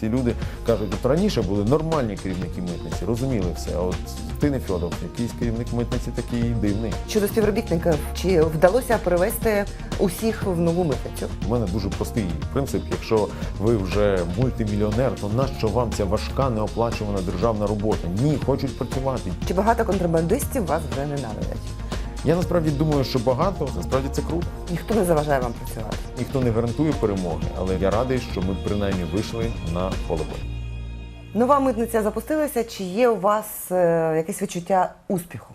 Ці люди кажуть, от раніше були нормальні керівники митниці, розуміли все. А от ти не Фьодов, якийсь керівник митниці такий дивний. Щодо співробітників, чи вдалося перевести усіх в нову митницю? У мене дуже простий принцип. Якщо ви вже мультимільйонер, то нащо вам ця важка неоплачувана державна робота? Ні, хочуть працювати. Чи багато контрабандистів вас вже ненавидять? Я насправді думаю, що багато насправді це круто. Ніхто не заважає вам працювати. Ніхто не гарантує перемоги, але я радий, що ми принаймні вийшли на поле бою. Нова митниця запустилася. Чи є у вас е, якесь відчуття успіху?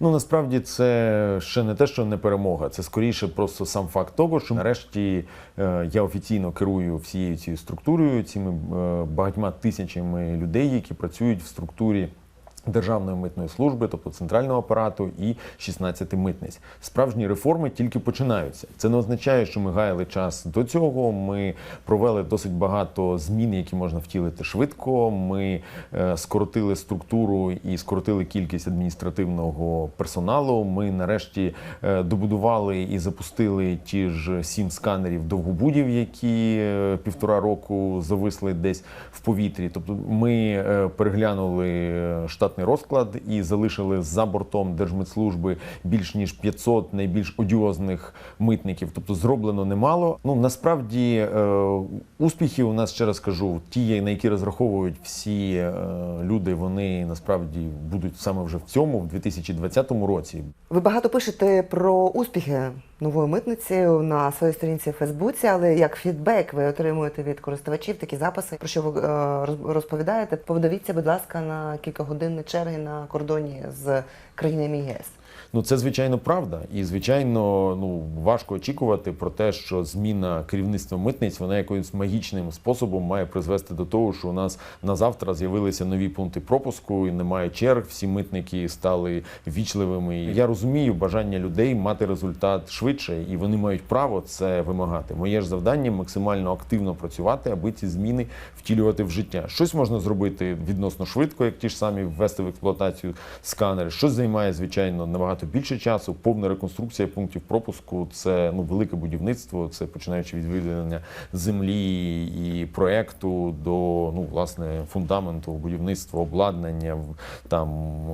Ну насправді це ще не те, що не перемога. Це скоріше просто сам факт того, що нарешті е, я офіційно керую всією цією структурою, цими е, багатьма тисячами людей, які працюють в структурі. Державної митної служби, тобто центрального апарату і 16 митниць. Справжні реформи тільки починаються. Це не означає, що ми гаяли час до цього. Ми провели досить багато змін, які можна втілити швидко. Ми е, скоротили структуру і скоротили кількість адміністративного персоналу. Ми нарешті е, добудували і запустили ті ж сім сканерів довгобудів, які е, півтора року зависли десь в повітрі. Тобто ми переглянули е, штатний розклад і залишили за бортом Держмитслужби більш ніж 500 найбільш одіозних митників. Тобто зроблено немало. Ну насправді е, успіхи у нас ще раз кажу, ті, на які розраховують всі е, люди, вони насправді будуть саме вже в цьому, в 2020 році. Ви багато пишете про успіхи нової митниці на своїй сторінці в Фейсбуці, але як фідбек ви отримуєте від користувачів такі записи, про що ви е, роз- розповідаєте? Подивіться, будь ласка, на кількагодинні черги на кордоні з країнами ЄС. Ну це звичайно правда, і звичайно, ну важко очікувати про те, що зміна керівництва митниць вона якимось магічним способом має призвести до того, що у нас на завтра з'явилися нові пункти пропуску, і немає черг. Всі митники стали вічливими. Я розумію бажання людей мати результат швидше, і вони мають право це вимагати. Моє ж завдання максимально активно працювати, аби ці зміни втілювати в життя. Щось можна зробити відносно швидко, як ті ж самі ввести в експлуатацію сканери. Щось займає звичайно набагато більше часу. Повна реконструкція пунктів пропуску це ну велике будівництво. Це починаючи від виділення землі і проекту до ну власне фундаменту, будівництва, обладнання, там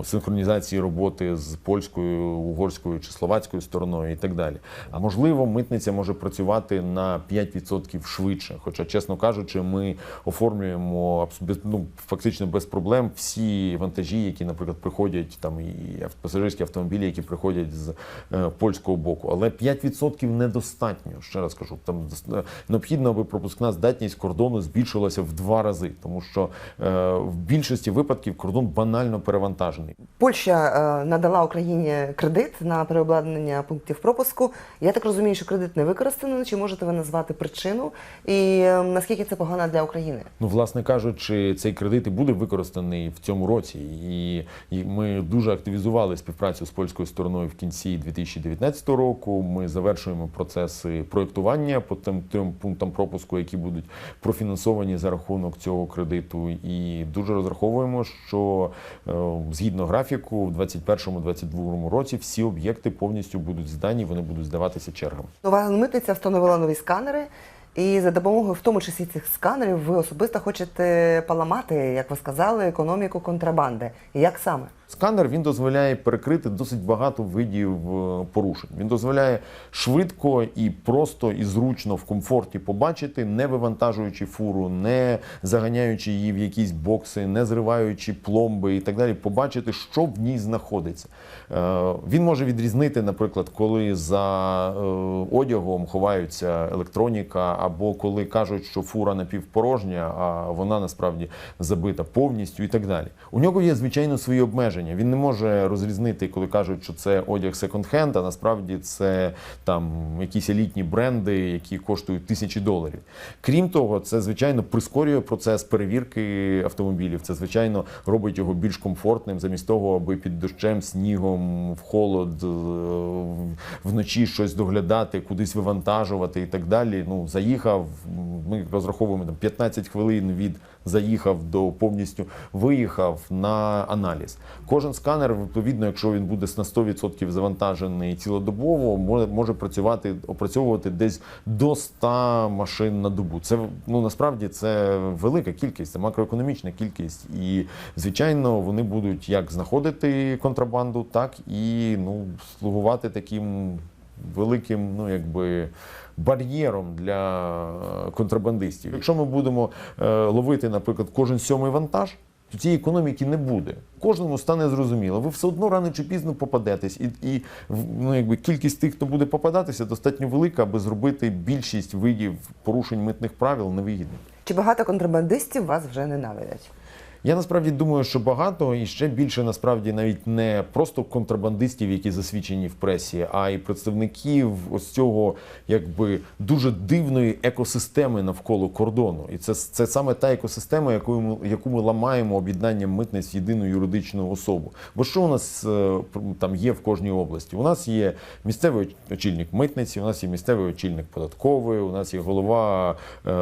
синхронізації роботи з польською, угорською чи словацькою стороною і так далі. А можливо, митниця може працювати на 5% швидше. Хоча, чесно кажучи, ми оформлюємо ну, фактично без проблем всі вантажі, які, наприклад, приходять там і пасажирські автомобілі, які приходять з е, польського боку. Але 5% недостатньо. Ще раз кажу, там е, необхідно, аби пропускна здатність кордону збільшилася в два рази, тому що е, в більшості випадків кордон банально перевантажений. Польща надала Україні кредит на переобладнання пунктів пропуску. Я так розумію, що кредит не використаний. Чи можете ви назвати причину? І наскільки це погано для України? Ну, власне кажучи, цей кредит і буде використаний в цьому році, і ми дуже активізували співпрацю з польською стороною в кінці 2019 року. Ми завершуємо процеси проєктування по тим трьом пунктам пропуску, які будуть профінансовані за рахунок цього кредиту. І дуже розраховуємо, що е, згідно графіку, в 2021-2022 році всі об'єкти повністю будуть здані, вони будуть здаватися чергами. Нова митниця встановила нові сканери. І за допомогою, в тому числі цих сканерів, ви особисто хочете поламати, як ви сказали, економіку контрабанди. Як саме? Сканер він дозволяє перекрити досить багато видів е, порушень. Він дозволяє швидко і просто і зручно в комфорті побачити, не вивантажуючи фуру, не заганяючи її в якісь бокси, не зриваючи пломби і так далі. Побачити, що в ній знаходиться. Е, Він може відрізнити, наприклад, коли за е, одягом ховаються електроніка, або коли кажуть, що фура напівпорожня, а вона насправді забита повністю і так далі. У нього є звичайно свої обмеження. Він не може розрізнити, коли кажуть, що це одяг секонд-хенд, а насправді це там якісь елітні бренди, які коштують тисячі доларів. Крім того, це звичайно прискорює процес перевірки автомобілів. Це звичайно робить його більш комфортним, замість того, аби під дощем, снігом, в холод е, вночі щось доглядати, кудись вивантажувати і так далі. Ну заїхав. Заїхав. Ми розраховуємо там 15 хвилин від заїхав до повністю виїхав на аналіз. Кожен сканер, відповідно, якщо він буде на 100% завантажений цілодобово, може, може працювати, опрацьовувати десь до 100 машин на добу. Це ну насправді це велика кількість, це макроекономічна кількість. І звичайно, вони будуть як знаходити контрабанду, так і ну слугувати таким великим, ну якби. Бар'єром для е, контрабандистів. Якщо ми будемо е, ловити, наприклад, кожен сьомий вантаж, то цієї економіки не буде. Кожному стане зрозуміло. Ви все одно рано чи пізно попадетесь, і, і ну, якби кількість тих, хто буде попадатися, достатньо велика, аби зробити більшість видів порушень митних правил невигідними. Чи багато контрабандистів вас вже ненавидять? Я насправді думаю, що багато і ще більше насправді навіть не просто контрабандистів, які засвідчені в пресі, а й представників ось цього якби дуже дивної екосистеми навколо кордону. І це, це саме та екосистема, яку ми, яку ми ламаємо об'єднанням митниць єдину юридичну особу. Бо що у нас е, там є в кожній області? У нас є місцевий очільник митниці, у нас є місцевий очільник податкової, у нас є голова е,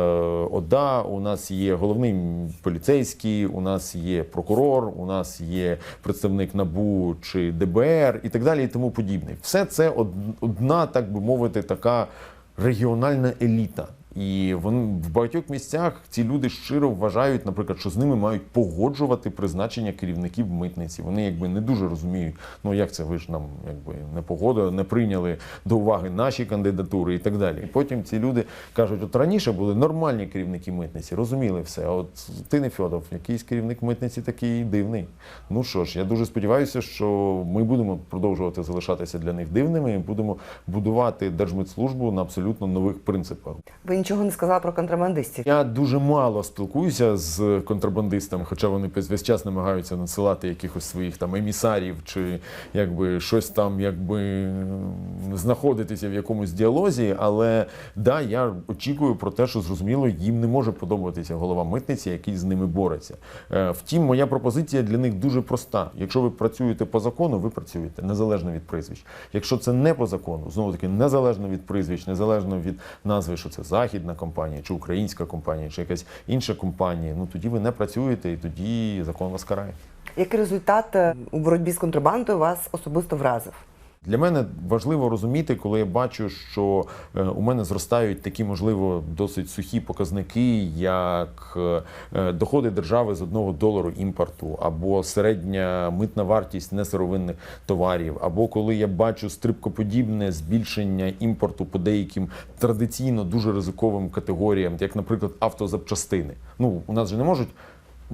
ОДА, у нас є головний поліцейський, у нас є прокурор, у нас є представник НАБУ чи ДБР і так далі, і тому подібне. Все це одна, так би мовити, така регіональна еліта. І вони в багатьох місцях ці люди щиро вважають, наприклад, що з ними мають погоджувати призначення керівників митниці. Вони якби не дуже розуміють, ну як це ви ж нам якби не погодили, не прийняли до уваги наші кандидатури і так далі. І потім ці люди кажуть: от раніше були нормальні керівники митниці, розуміли все. А от ти не Фьодов, якийсь керівник митниці такий дивний. Ну що ж, я дуже сподіваюся, що ми будемо продовжувати залишатися для них дивними і будемо будувати держмитслужбу на абсолютно нових принципах. Нічого не сказали про контрабандистів. Я дуже мало спілкуюся з контрабандистами, хоча вони весь час намагаються надсилати якихось своїх там емісарів чи якби щось там, якби знаходитися в якомусь діалозі. Але да, я очікую про те, що зрозуміло, їм не може подобатися голова митниці, який з ними бореться. Е, Втім, моя пропозиція для них дуже проста. Якщо ви працюєте по закону, ви працюєте незалежно від прізвищ. Якщо це не по закону, знову таки незалежно від прізвищ, незалежно від назви, що це західна компанія, чи українська компанія, чи якась інша компанія, ну тоді ви не працюєте і тоді закон вас карає. Який результат е, у боротьбі з контрабандою вас особисто вразив? Для мене важливо розуміти, коли я бачу, що е, у мене зростають такі, можливо, досить сухі показники, як е, доходи держави з одного долару імпорту, або середня митна вартість несировинних товарів, або коли я бачу стрибкоподібне збільшення імпорту по деяким традиційно дуже ризиковим категоріям, як, наприклад, автозапчастини. Ну, у нас же не можуть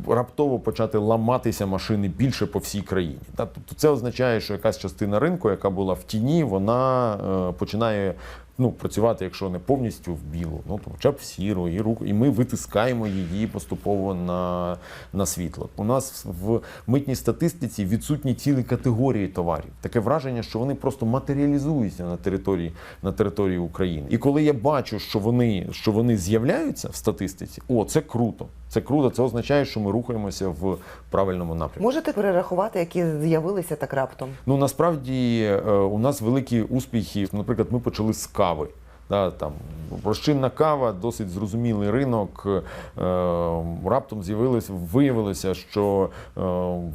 раптово почати ламатися машини більше по всій країні. Тобто це означає, що якась частина ринку, яка була в тіні, вона е, починає ну, працювати, якщо не повністю в білу, ну то хоча б в сіру, і руку, і ми витискаємо її поступово на, на світло. У нас в митній статистиці відсутні цілі категорії товарів. Таке враження, що вони просто матеріалізуються на території, на території України. І коли я бачу, що вони, що вони з'являються в статистиці, о, це круто. Це круто. Це означає, що ми рухаємося в правильному напрямку. Можете перерахувати, які з'явилися так раптом? Ну насправді е, у нас великі успіхи. Наприклад, ми почали з кави. Да, там розчинна кава, досить зрозумілий ринок. Е, раптом з'явилось, виявилося, що е,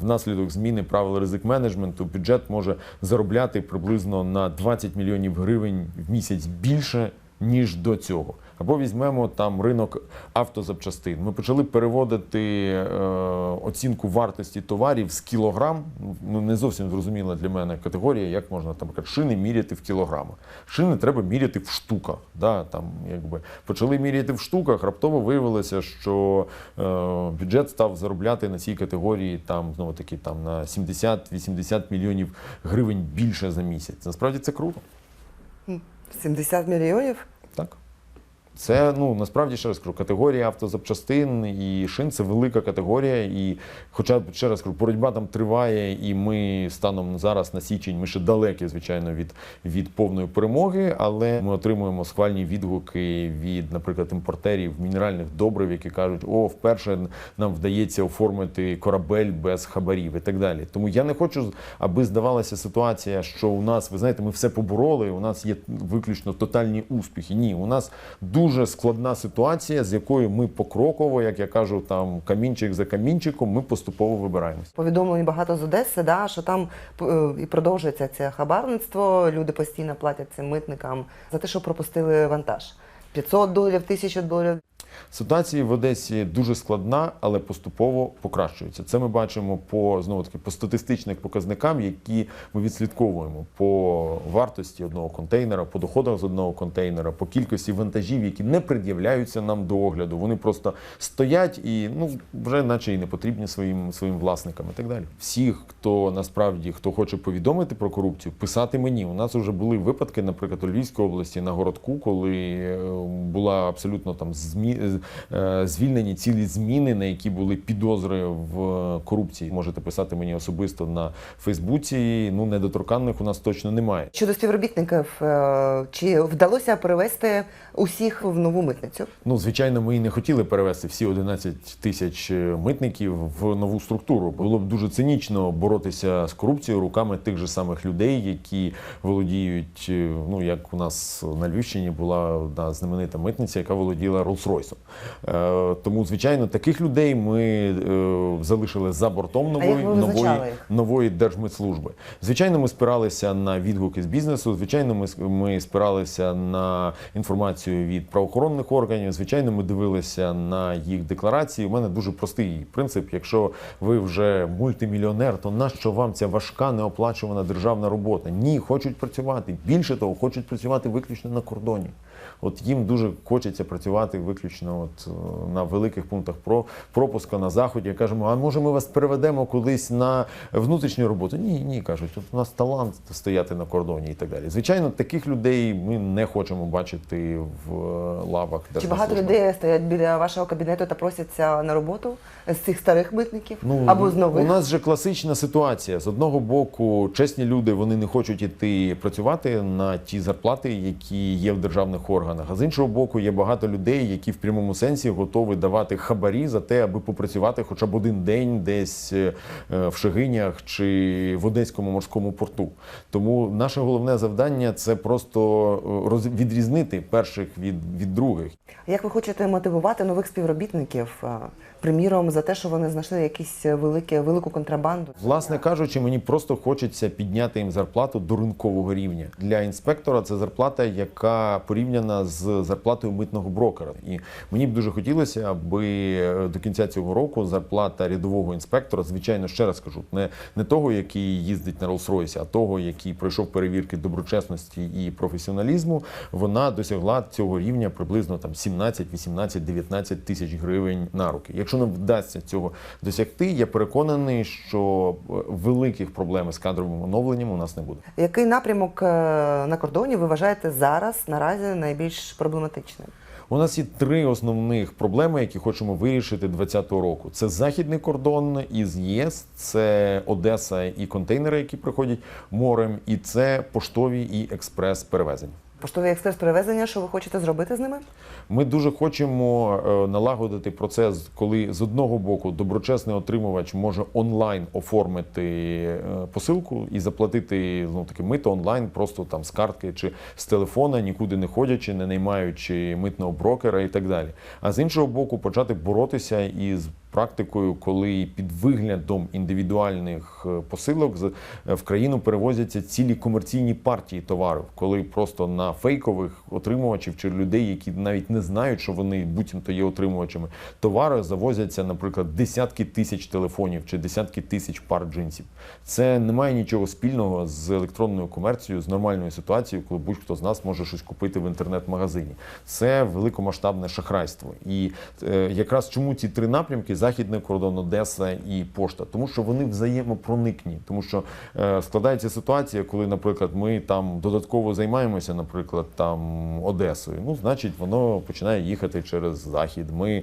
внаслідок зміни правил ризик менеджменту бюджет може заробляти приблизно на 20 мільйонів гривень в місяць більше ніж до цього. Або візьмемо там ринок автозапчастин. Ми почали переводити е, оцінку вартості товарів з кілограм. Ну не зовсім зрозуміла для мене категорія, як можна там шини міряти в кілограмах. Шини треба міряти в штуках. Да, там, якби. Почали міряти в штуках, раптово виявилося, що е, бюджет став заробляти на цій категорії там знову таки там на 70-80 мільйонів гривень більше за місяць. Насправді це круто. 70 мільйонів? Так. Це ну насправді ще раз кажу, категорія автозапчастин і шин це велика категорія. І, хоча ще раз кажу, боротьба там триває, і ми станом зараз на січень, ми ще далекі, звичайно, від, від повної перемоги, але ми отримуємо схвальні відгуки від, наприклад, імпортерів мінеральних добрив, які кажуть, о, вперше нам вдається оформити корабель без хабарів і так далі. Тому я не хочу, аби здавалася ситуація, що у нас, ви знаєте, ми все побороли, у нас є виключно тотальні успіхи. Ні, у нас дуже дуже складна ситуація, з якою ми покроково, як я кажу, там камінчик за камінчиком, ми поступово вибираємось. Повідомлень багато з Одеси, да, що там е, і продовжується це хабарництво. Люди постійно платять цим митникам за те, що пропустили вантаж. 500 доларів, 1000 доларів. Ситуація в Одесі дуже складна, але поступово покращується. Це ми бачимо по знову таки по статистичних показникам, які ми відслідковуємо по вартості одного контейнера, по доходах з одного контейнера, по кількості вантажів, які не пред'являються нам до огляду. Вони просто стоять і ну вже наче і не потрібні своїм своїм власникам і так далі. Всіх, хто насправді хто хоче повідомити про корупцію, писати мені. У нас вже були випадки, наприклад, у Львівській області на городку, коли е, була абсолютно там змі... е, звільнені цілі зміни, на які були підозри в корупції. Можете писати мені особисто на Фейсбуці. Ну недоторканних у нас точно немає. Щодо співробітників, е, чи вдалося перевести усіх в нову митницю? Ну, звичайно, ми і не хотіли перевести всі 11 тисяч митників в нову структуру. Було б дуже цинічно боротися з корупцією руками тих же самих людей, які володіють. е, Ну як у нас на Львівщині була одна знаменита митниця, яка володіла Rolls-Royce. Е, тому, звичайно, таких людей ми е, залишили за бортом нової нової, нової держмитслужби. Звичайно, ми спиралися на відгуки з бізнесу. Звичайно, ми, ми спиралися на інформацію від правоохоронних органів. Звичайно, ми дивилися на їх декларації. У мене дуже простий принцип. Якщо ви вже мультимільйонер, то нащо вам ця важка неоплачувана державна робота? Ні, хочуть працювати. Більше того, хочуть працювати виключно на кордоні. От їм дуже хочеться працювати виключно от е, на великих пунктах про пропуска на заході. Кажемо, а може ми вас переведемо колись на внутрішню роботу? Ні, ні, кажуть, от у нас талант стояти на кордоні і так далі. Звичайно, таких людей ми не хочемо бачити в е, лавах. Чи багато людей стоять біля вашого кабінету та просяться на роботу з цих старих митників Ну, або з нових? У нас же класична ситуація. З одного боку, чесні люди вони не хочуть іти працювати на ті зарплати, які є в державних органах. А з іншого боку, є багато людей, які в прямому сенсі готові давати хабарі за те, аби попрацювати хоча б один день десь е, в Шегинях чи в Одеському морському порту. Тому наше головне завдання це просто е, роз- відрізнити перших від, від других. Як ви хочете мотивувати нових співробітників, приміром, за те, що вони знайшли якісь великі, велику контрабанду? Власне кажучи, мені просто хочеться підняти їм зарплату до ринкового рівня. Для інспектора це зарплата, яка порівняна з зарплатою митного брокера. І мені б дуже хотілося, аби е, до кінця цього року зарплата рядового інспектора, звичайно, ще раз кажу, не, не того, який їздить на Rolls-Royce, а того, який пройшов перевірки доброчесності і професіоналізму, вона досягла цього рівня приблизно там 17, 18, 19 тисяч гривень на руки. Якщо нам вдасться цього досягти, я переконаний, що е, великих проблем з кадровим оновленням у нас не буде. Який напрямок е, на кордоні ви вважаєте зараз наразі найбільш проблематичним? У нас є три основних проблеми, які хочемо вирішити 2020 року. Це західний кордон із ЄС, це Одеса і контейнери, які приходять морем, і це поштові і експрес перевезення. Поштовий експрес перевезення, що ви хочете зробити з ними? Ми дуже хочемо е, налагодити процес, коли з одного боку доброчесний отримувач може онлайн оформити е, посилку і заплатити ну таки мито онлайн, просто там з картки чи з телефона, нікуди не ходячи, не наймаючи митного брокера і так далі. А з іншого боку, почати боротися із практикою, коли під виглядом індивідуальних е, посилок е, в країну перевозяться цілі комерційні партії товарів, коли просто на фейкових отримувачів чи людей, які навіть не знають, що вони буцімто є отримувачами товару, завозяться, наприклад, десятки тисяч телефонів чи десятки тисяч пар джинсів. Це не має нічого спільного з електронною комерцією, з нормальною ситуацією, коли будь-хто з нас може щось купити в інтернет-магазині. Це великомасштабне шахрайство. І е, якраз чому ці три напрямки: Західний кордон, Одеса і пошта, тому що вони взаємопроникні, тому що е, складається ситуація, коли, наприклад, ми там додатково займаємося, наприклад, там Одесою. Ну, значить, воно починає їхати через захід. Ми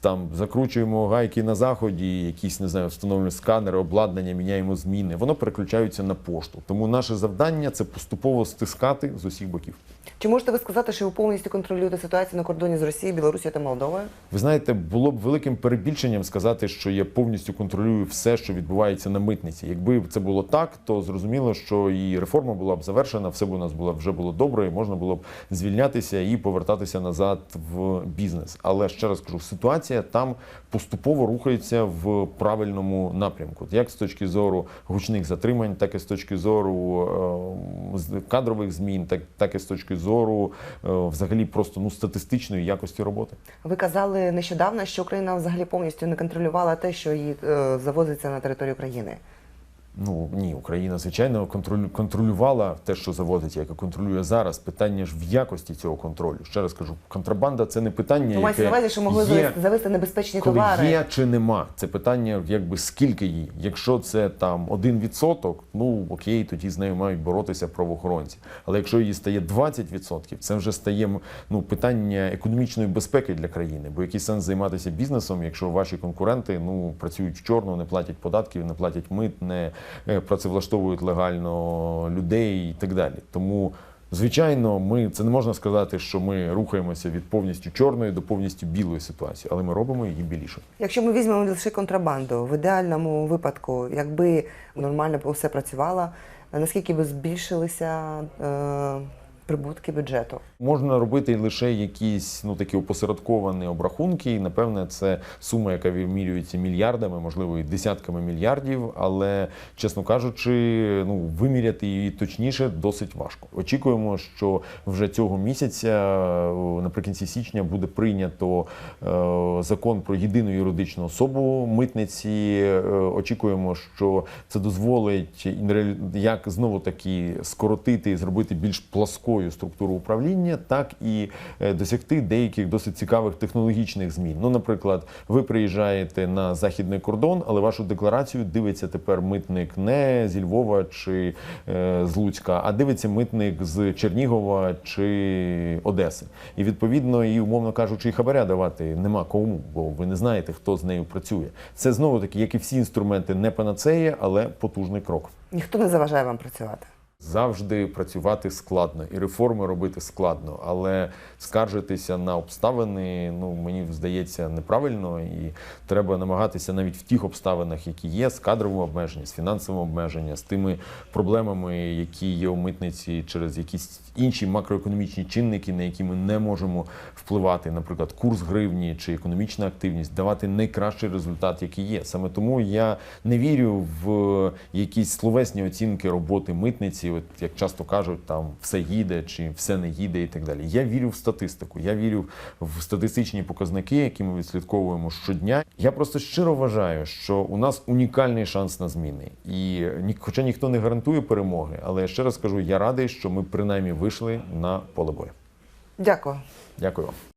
там закручуємо гайки на заході, якісь не знаю, встановлюємо сканери, обладнання, міняємо зміни. Воно переключається на пошту. Тому наше завдання це поступово стискати з усіх боків. Чи можете ви сказати, що ви повністю контролюєте ситуацію на кордоні з Росією, Білорусією та Молдовою? Ви знаєте, було б великим перебільшенням сказати, що я повністю контролюю все, що відбувається на митниці. Якби це було так, то зрозуміло, що і реформа була б завершена, все б у нас було вже було добре, і можна було б звільнятися і повертатися назад в бізнес. Але ще раз кажу, ситуація там поступово рухається в правильному напрямку, як з точки зору гучних затримань, так і з точки зору е, кадрових змін, так, так і з точки зору е, взагалі просто ну статистичної якості роботи. Ви казали нещодавно, що Україна взагалі повністю не контролювала те, що її е, завозиться на територію країни. Ну ні, Україна звичайно контролю- контролювала те, що заводить, яке контролює зараз. Питання ж в якості цього контролю. Ще раз кажу, контрабанда це не питання, мається на яке увазі, що могли є, завести, небезпечні коли товари. є чи нема. Це питання, якби скільки її. Якщо це там один відсоток, ну окей, тоді з нею мають боротися правоохоронці. Але якщо її стає 20%, це вже стає ну питання економічної безпеки для країни. Бо який сенс займатися бізнесом, якщо ваші конкуренти ну працюють в чорну, не платять податків, не платять мит, не працевлаштовують легально людей і так далі. Тому. Звичайно, ми це не можна сказати, що ми рухаємося від повністю чорної до повністю білої ситуації, але ми робимо її біліше. Якщо ми візьмемо лише контрабанду, в ідеальному випадку, якби нормально все працювало, наскільки би збільшилися е, прибутки бюджету? Можна робити лише якісь ну такі опосередковані обрахунки. І напевне, це сума, яка вимірюється мільярдами, можливо, і десятками мільярдів. Але чесно кажучи, ну виміряти її точніше досить важко. Очікуємо, що вже цього місяця, наприкінці січня, буде прийнято е, закон про єдину юридичну особу митниці. Е, очікуємо, що це дозволить як знову таки скоротити і зробити більш пласкою структуру управління, так і е, досягти деяких досить цікавих технологічних змін. Ну, наприклад, ви приїжджаєте на західний кордон, але вашу декларацію дивиться тепер митник не зі Львова чи е, з Луцька, а дивиться митник з Чернігова чи Одеси. І відповідно, і умовно кажучи, і хабаря давати нема кому, бо ви не знаєте, хто з нею працює. Це знову таки, як і всі інструменти, не панацея, але потужний крок. Ніхто не заважає вам працювати. Завжди працювати складно і реформи робити складно, але скаржитися на обставини, ну мені здається, неправильно, і треба намагатися навіть в тих обставинах, які є, з кадровим обмеженням, з фінансовим обмеженням, з тими проблемами, які є у митниці через якісь інші макроекономічні чинники, на які ми не можемо впливати, наприклад, курс гривні чи економічна активність, давати найкращий результат, який є. Саме тому я не вірю в якісь словесні оцінки роботи митниці, от як часто кажуть, там все їде чи все не їде, і так далі. Я вірю в статистику. Я вірю в статистичні показники, які ми відслідковуємо щодня. Я просто щиро вважаю, що у нас унікальний шанс на зміни. І хоча ніхто не гарантує перемоги, але я ще раз кажу, я радий, що ми принаймні вийшли на поле бою. Дякую. Дякую вам.